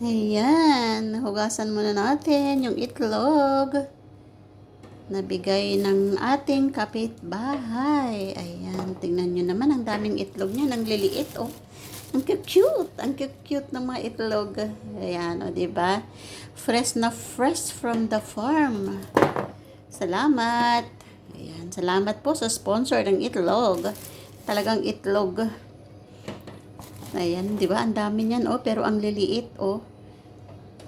Ayan, hugasan muna natin yung itlog. Nabigay ng ating kapitbahay. Ayan, tingnan nyo naman, ang daming itlog niya, ang liliit, oh. Ang cute, ang cute ng mga itlog. Ayan, oh, di ba? Fresh na fresh from the farm. Salamat. Ayan, salamat po sa sponsor ng itlog. Talagang itlog. Ayan, di ba? Ang dami niyan, oh, pero ang liliit, oh.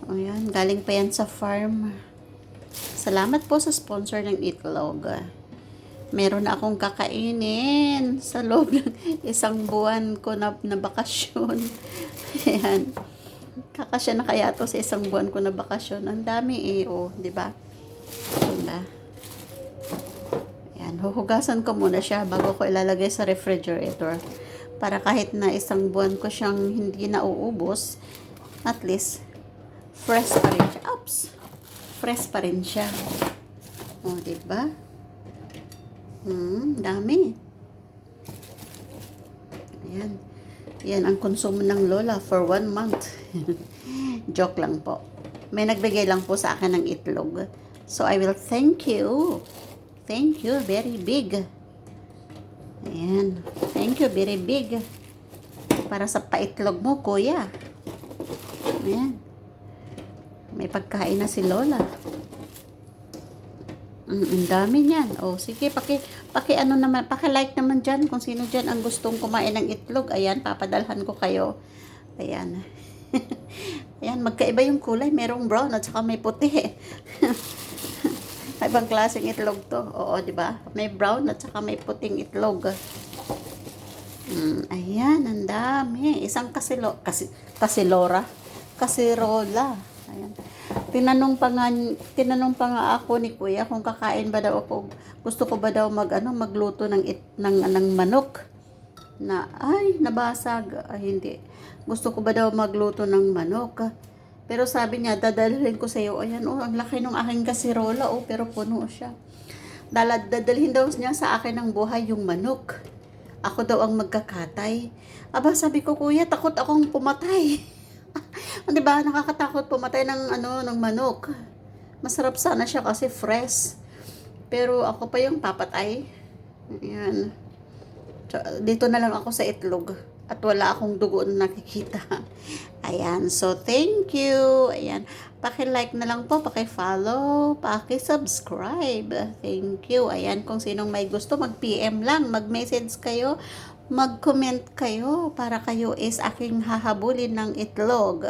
Ayan, galing pa yan sa farm. Salamat po sa sponsor ng itlog. Meron na akong kakainin sa loob ng isang buwan ko na, na bakasyon. Ayan. Kakasya na kaya to sa isang buwan ko na bakasyon. Ang dami eh, oh, di ba? Diba? Ayan, huhugasan ko muna siya bago ko ilalagay sa refrigerator. Para kahit na isang buwan ko siyang hindi nauubos, at least, fresh pa rin siya. Oops! Fresh pa rin siya. O, diba? Hmm, dami. Ayan. Yan ang konsumo ng lola for one month. Joke lang po. May nagbigay lang po sa akin ng itlog. So, I will thank you. Thank you, very big. Ayan. You, very big. Para sa paitlog mo, kuya. Ayan. May pagkain na si Lola. Mm, ang dami niyan. O, sige, paki, paki ano naman, paki-like naman dyan kung sino dyan ang gustong kumain ng itlog. Ayan, papadalhan ko kayo. Ayan. Ayan, magkaiba yung kulay. Merong brown at saka may puti. Ibang klaseng itlog to. Oo, di ba? May brown at saka may puting itlog. Mm, ayan, ang dami. Isang kasilo, kasi, kasilora. Kasirola. Ayan. Tinanong pa nga, tinanong pa nga ako ni Kuya kung kakain ba daw ako, gusto ko ba daw mag, ano, magluto ng, it, ng, ng manok. Na, ay, nabasag. Ay, hindi. Gusto ko ba daw magluto ng manok. Pero sabi niya, dadalhin ko sa iyo. Ayan, oh, ang laki ng aking kasirola, oh, pero puno siya. Dalad, dadalhin daw niya sa akin ng buhay yung manok. Ako daw ang magkakatay. Aba, sabi ko, kuya, takot akong pumatay. 'Di ba? Nakakatakot pumatay ng ano ng manok. Masarap sana siya kasi fresh. Pero ako pa yung papatay. Ayan. Dito na lang ako sa itlog. At wala akong dugo na nakikita. Ayan. So, thank you. Ayan. Paki-like na lang po, paki-follow, paki-subscribe. Thank you. Ayan, kung sinong may gusto, mag-PM lang, mag-message kayo, mag-comment kayo para kayo is aking hahabulin ng itlog.